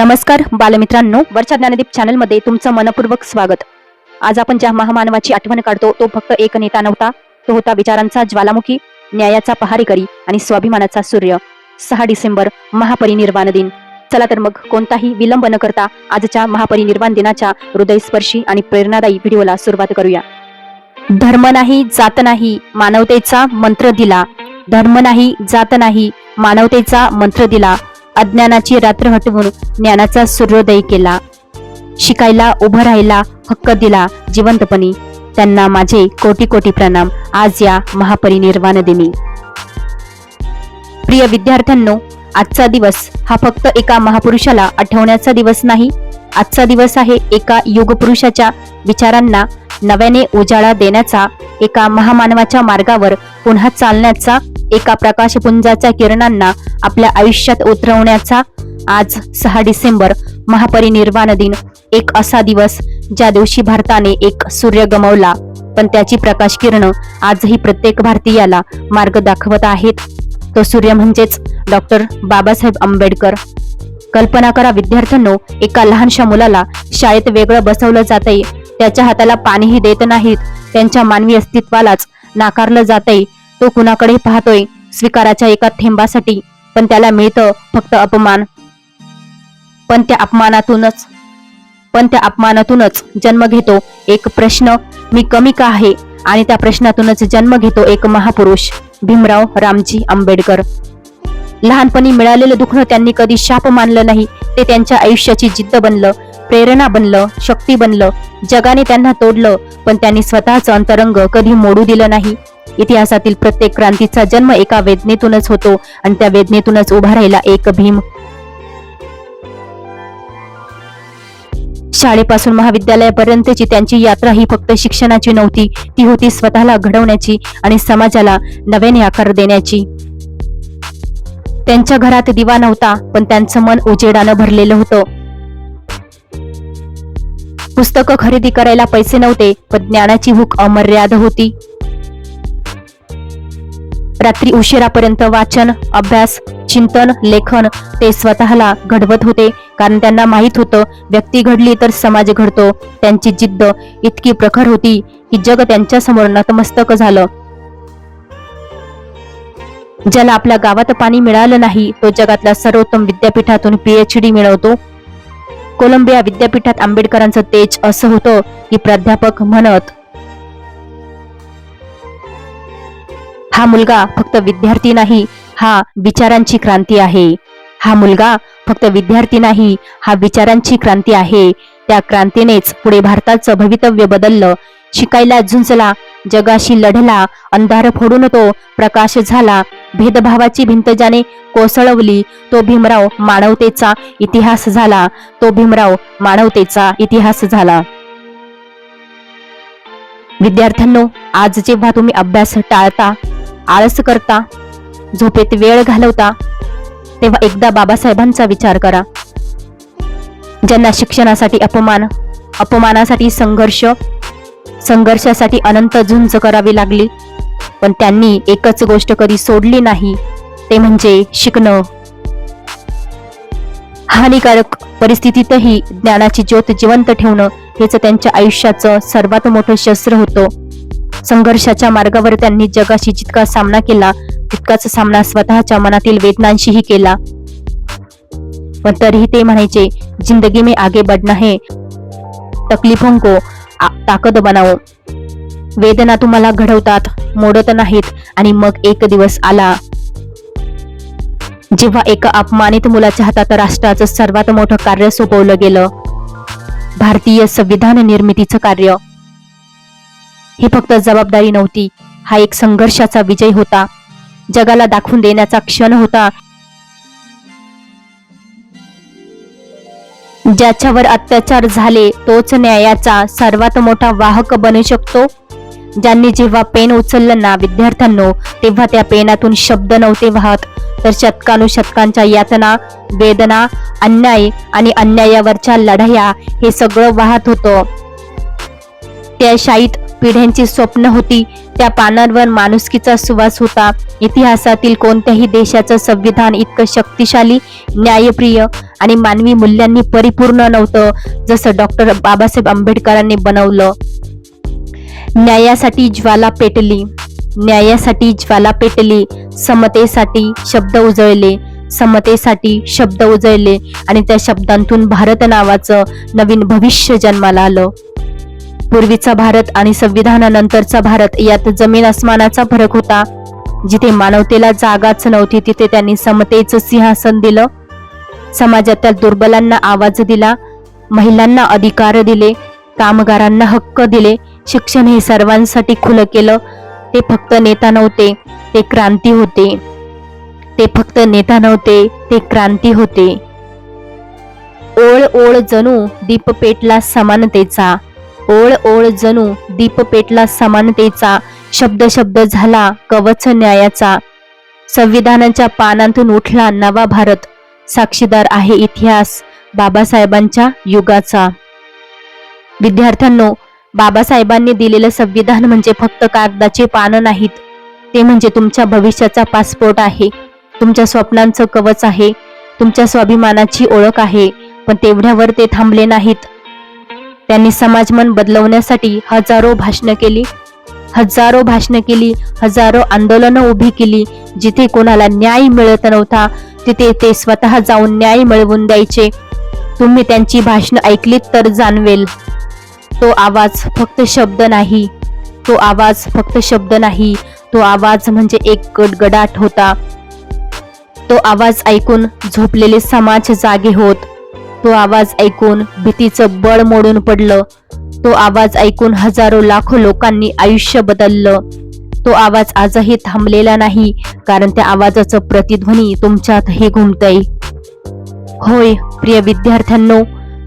नमस्कार बालमित्रांनो. वर्षा ज्ञानदीप चॅनलमध्ये तुमचं मनपूर्वक स्वागत. आज आपण ज्या महामानवाची आठवण काढतो तो फक्त एक नेता नव्हता. तो होता विचारांचा ज्वालामुखी न्यायाचा पहारेकरी आणि स्वाभिमानाचा सूर्य. सहा डिसेंबर महापरिनिर्वाण दिन. चला तर मग कोणताही विलंब न करता आजच्या महापरिनिर्वाण दिनाच्या हृदयस्पर्शी आणि प्रेरणादायी व्हिडिओला सुरुवात करूया. धर्म नाही जात नाही मानवतेचा मंत्र दिला. धर्म नाही जात नाही मानवतेचा मंत्र दिला. अज्ञानाची रात्र हटवून ज्ञानाचा सूर्योदय केला. शिकायला उभं राहायला हक्क दिला जिवंतपणी. त्यांना माझे कोटी कोटी प्रणाम. आज या महापरिनिर्वाण दिनी. प्रिय विद्यार्थ्यांनो आजचा दिवस हा फक्त एका महापुरुषाला आठवण्याचा दिवस नाही. आजचा दिवस आहे एका युगपुरुषाच्या विचारांना नव्याने उजाळा देण्याचा एका महामानवाच्या मार्गावर पुन्हा चालण्याचा एका प्रकाशपुंजाच्या किरणांना आपल्या आयुष्यात उतरवण्याचा आज सहा डिसेंबर महापरिनिर्वाण दिन एक असा दिवस ज्या दिवशी भारताने एक सूर्य गमावला. पण त्याची प्रकाश किरण आजही प्रत्येक भारतीयाला मार्ग दाखवत आहेत. तो सूर्य म्हणजेच डॉक्टर बाबासाहेब आंबेडकर. कल्पना करा विद्यार्थ्यांनो एका लहानशा मुलाला शाळेत वेगळं बसवलं जातंय. त्याच्या हाताला पाणीही देत नाहीत. त्यांच्या मानवी अस्तित्वालाच नाकारलं जातंय. तो कुणाकडे पाहतोय स्वीकाराच्या एका थेंबासाठी. पण त्याला मिळतं फक्त अपमान. पण त्या अपमानातूनच पण त्या अपमानातूनच जन्म घेतो एक प्रश्न मी कमी का आहे? आणि त्या प्रश्नातूनच जन्म घेतो एक महापुरुष. भीमराव रामजी आंबेडकर. लहानपणी मिळालेलं दुखणं त्यांनी कधी शाप मानलं नाही. ते त्यांच्या आयुष्याची जिद्द बनलं प्रेरणा बनलं शक्ती बनलं. जगाने त्यांना तोडलं पण त्यांनी स्वतःचं अंतरंग कधी मोडू दिलं नाही. इतिहासातील प्रत्येक क्रांतीचा जन्म एका वेदनेतूनच होतो आणि त्या वेदनेतूनच उभा राहिला एक भीम. शाळेपासून महाविद्यालयापर्यंतची त्यांची यात्रा ही फक्त शिक्षणाची नव्हती ती होती स्वतःला घडवण्याची आणि समाजाला नव्याने आकार देण्याची. त्यांच्या घरात दिवा नव्हता पण त्यांचं मन उजेडानं भरलेलं होतं. पुस्तकं खरेदी करायला पैसे नव्हते पण ज्ञानाची भूक अमर्याद होती. रात्री उशिरापर्यंत वाचन अभ्यास चिंतन लेखन ते स्वतःला घडवत होते कारण त्यांना माहीत होतं व्यक्ती घडली तर समाज घडतो. त्यांची जिद्द इतकी प्रखर होती की जग त्यांच्यासमोर नतमस्तक झालं. ज्याला आपल्या गावात पाणी मिळालं नाही तो जगातल्या सर्वोत्तम विद्यापीठातून पीएचडी मिळवतो. कोलंबिया विद्यापीठात आंबेडकरांचं तेज असं होतं की प्राध्यापक म्हणत हा मुलगा फक्त विद्यार्थी नाही हा विचारांची क्रांती आहे. हा मुलगा फक्त विद्यार्थी नाही हा विचारांची क्रांती आहे. त्या क्रांतीनेच पुढे भारताचं भवितव्य बदललं. शिकायला झुंजला जगाशी लढला अंधार फोडून तो प्रकाश झाला. भेदभावाची भिंत ज्याने कोसळवली तो भीमराव मानवतेचा इतिहास झाला. तो भीमराव मानवतेचा इतिहास झाला. विद्यार्थ्यांनो आज जेव्हा तुम्ही अभ्यास टाळता आळस करता झोपेत वेळ घालवता तेव्हा एकदा बाबासाहेबांचा विचार करा. ज्यांना शिक्षणासाठी अपमान अपमानासाठी संघर्ष संघर्षासाठी अनंत झुंज करावी लागली. पण त्यांनी एकच गोष्ट कधी सोडली नाही ते म्हणजे शिकणं. हानिकारक परिस्थितीतही ज्ञानाची ज्योत जिवंत ठेवणं हेच त्यांच्या आयुष्याचं सर्वात मोठं शस्त्र होतं. संघर्षाच्या मार्गावर त्यांनी जगाशी जितका सामना केला तितकाच सामना स्वतःच्या मनातील वेदनांशीही केला. पण तरीही ते म्हणायचे जिंदगी में आगे बढ़ना है. तकलीफों को ताकद बनाओ वेदना तुम्हाला घडवतात मोडत नाहीत आणि मग एक दिवस आला. जेव्हा एका अपमानित मुलाच्या हातात राष्ट्राचं सर्वात मोठं कार्य सोपवलं गेलं. भारतीय संविधान निर्मितीचं कार्य. ही फक्त जबाबदारी नव्हती हा एक संघर्षाचा विजय होता. जगाला दाखवून देण्याचा क्षण होता. ज्याच्यावर अत्याचार झाले तोच न्यायाचा सर्वात मोठा वाहक बनू शकतो? ज्यांनी जेव्हा पेन उचललं ना विद्यार्थ्यांनो तेव्हा त्या पेनातून शब्द नव्हते वाहत. तर शतकानुशतकांच्या यातना वेदना अन्याय आणि अन्यायावरच्या लढाया हे सगळं वाहत होतं. त्या शाईत पिढ्यांची स्वप्न होती त्या पानांवर माणुसकीचा सुवास होता. इतिहासातील कोणत्याही देशाचं संविधान इतकं शक्तिशाली न्यायप्रिय आणि मानवी मूल्यांनी परिपूर्ण नव्हतं जसं डॉक्टर बाबासाहेब आंबेडकरांनी बनवलं. न्यायासाठी ज्वाला पेटली. न्यायासाठी ज्वाला पेटली. समतेसाठी शब्द उजळले. समतेसाठी शब्द उजळले आणि त्या शब्दांतून भारत नावाचं नवीन भविष्य जन्माला आलं. पूर्वीचा भारत आणि संविधानानंतरचा भारत यात जमीन आसमानाचा फरक होता. जिथे मानवतेला जागाच नव्हती तिथे त्यांनी समतेचं सिंहासन दिलं. समाजातल्या दुर्बलांना आवाज दिला महिलांना अधिकार दिले कामगारांना हक्क दिले. शिक्षण हे सर्वांसाठी खुलं केलं. ते फक्त नेता नव्हते ते क्रांती होते. ते फक्त नेता नव्हते ते क्रांती होते. ओळ ओळ जणू दीप पेटला समानतेचा ओळ ओळ जणू दीप पेटला समानतेचा शब्द शब्द झाला कवच न्यायाचा. संविधानाच्या पानांतून उठला नवा भारत साक्षीदार आहे इतिहास बाबासाहेबांच्या युगाचा. विद्यार्थ्यांनो बाबासाहेबांनी दिलेलं संविधान म्हणजे फक्त कागदाचे पानं नाहीत ते म्हणजे तुमच्या भविष्याचा पासपोर्ट आहे. तुमच्या स्वप्नांचं कवच आहे तुमच्या स्वाभिमानाची ओळख आहे पण तेवढ्यावर ते थांबले नाहीत. त्यांनी समाजमन बदलवण्यासाठी हजारो भाषणं केली. हजारो भाषणं केली हजारो आंदोलनं उभी केली जिथे कोणाला न्याय मिळत नव्हता तिथे ते स्वतः जाऊन न्याय मिळवून द्यायचे. तुम्ही त्यांची भाषणं ऐकलीत तर जाणवेल. तो आवाज फक्त शब्द नाही. तो आवाज फक्त शब्द नाही. तो आवाज म्हणजे एक गडगडाट होता. तो आवाज ऐकून झोपलेले समाज जागे होत. तो आवाज ऐकून भीतीचं बळ मोडून पडलं. तो आवाज ऐकून हजारो लाखो लोकांनी आयुष्य बदललं. तो आवाज आजही थांबलेला नाही कारण त्या आवाजाचं प्रतिध्वनी तुमच्यातही घुमतय. होय प्रिय विद्यार्थ्यांनो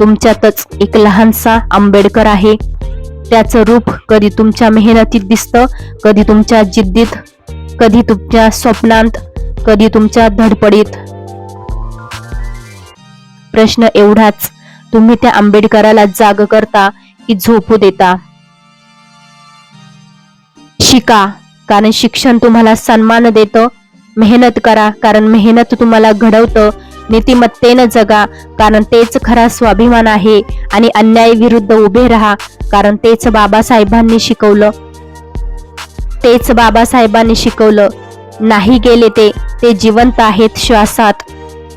तुमच्यातच एक लहानसा आंबेडकर आहे. त्याचं रूप कधी तुमच्या मेहनतीत दिसतं कधी तुमच्या जिद्दीत कधी तुमच्या स्वप्नांत कधी तुमच्या धडपडीत. प्रश्न एवढाच. तुम्ही त्या आंबेडकराला जाग करता की झोपू देता. शिका कारण शिक्षण तुम्हाला सन्मान देतं. मेहनत करा कारण मेहनत तुम्हाला घडवतं. नीतिमत्तेनं जगा कारण तेच खरा स्वाभिमान आहे. आणि अन्याय विरुद्ध उभे राहा कारण तेच बाबासाहेबांनी शिकवलं. तेच बाबासाहेबांनी शिकवलं. नाही गेले ते ते जिवंत आहेत श्वासात.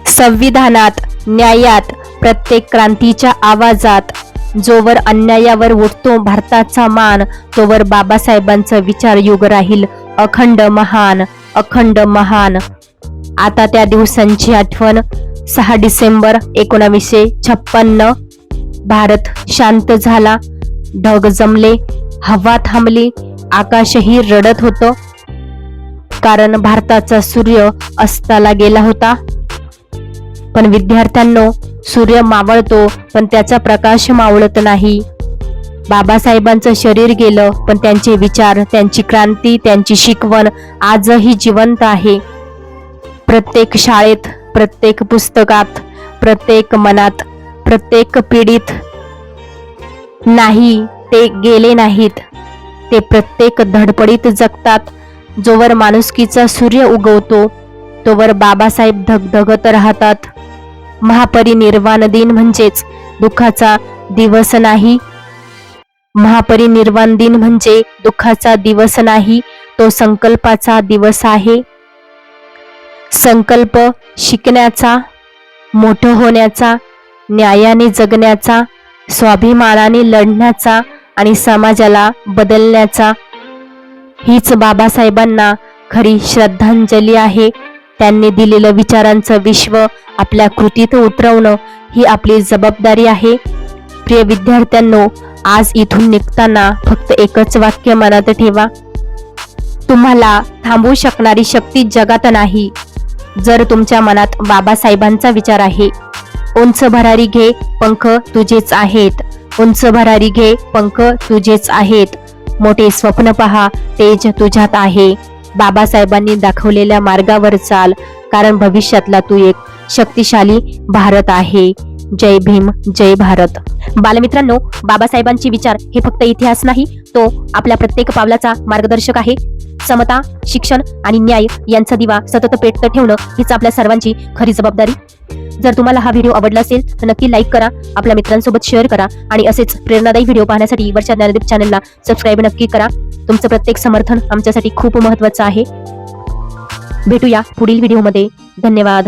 संविधानात न्यायात प्रत्येक क्रांतीच्या आवाजात जोवर अन्यायावर उठतो भारताचा मान तोवर बाबासाहेबांचं विचार युग राहील अखंड महान अखंड महान. आता त्या दिवसांची आठवण सहा डिसेंबर एकोणावीसशे छप्पन्न. भारत शांत झाला ढग जमले हवा थांबली आकाशही रडत होतं. कारण भारताचा सूर्य अस्ताला गेला होता. पण विद्यार्थ्यांनो सूर्य मावळतो पण त्याचा प्रकाश मावळत नाही. बाबासाहेबांचं शरीर गेलं पण त्यांचे विचार त्यांची क्रांती त्यांची शिकवण आजही जिवंत आहे. प्रत्येक शाळेत प्रत्येक पुस्तकात प्रत्येक मनात प्रत्येक पिढीत नाही ते गेले नाहीत. ते प्रत्येक धडपडीत जगतात. जोवर माणुसकीचा सूर्य उगवतो तोवर बाबासाहेब धगधगत राहतात. महापरिनिर्वाण दिन म्हणजेच दुःखाचा दिवस नाही. महापरिनिर्वाण दिन म्हणजे दुःखाचा दिवस नाही तो संकल्पाचा दिवस आहे. संकल्प शिकण्याचा मोठं होण्याचा न्यायाने जगण्याचा स्वाभिमानाने लढण्याचा आणि समाजाला बदलण्याचा. हीच बाबासाहेबांना खरी श्रद्धांजली आहे. त्यांनी दिलेलं विचारांचं विश्व आपल्या कृतीत उतरवणं ही आपली जबाबदारी आहे. प्रिय विद्यार्थ्यांनो आज इथून निघताना फक्त एकच वाक्य मनात ठेवा. तुम्हाला थांबवू शकणारी शक्ती जगात नाही जर तुमच्या मनात बाबासाहेबांचा विचार आहे. उंच भरारी घे पंख तुझेच आहेत. उंच भरारी घे पंख तुझेच आहेत. मोठे स्वप्न पहा तेज तुझ्यात आहे. बाबासाहेबांनी दाखवलेल्या मार्गावर चाल कारण भविष्यातला तू एक शक्तिशाली भारत आहे. जय भीम जय भारत. बालमित्रांनो बाबासाहेबांचे विचार हे फक्त इतिहास नाही तो आपल्या प्रत्येक पावलाचा मार्गदर्शक आहे. समता शिक्षण आणि न्याय यांचा दिवा सतत पेटत ठेवणं हीच आपल्या सर्वांची खरी जबाबदारी. जर तुम्हाला हा व्हिडिओ आवडला असेल तर नक्की लाईक करा आपल्या मित्रांसोबत शेअर करा आणि असेच प्रेरणादायी व्हिडिओ पाहण्यासाठी वर्षा ज्ञानदीप चॅनलला सबस्क्राईब नक्की करा. तुमचं प्रत्येक समर्थन आमच्यासाठी खूप महत्वाचं आहे. भेटूया पुढील व्हिडिओमध्ये धन्यवाद.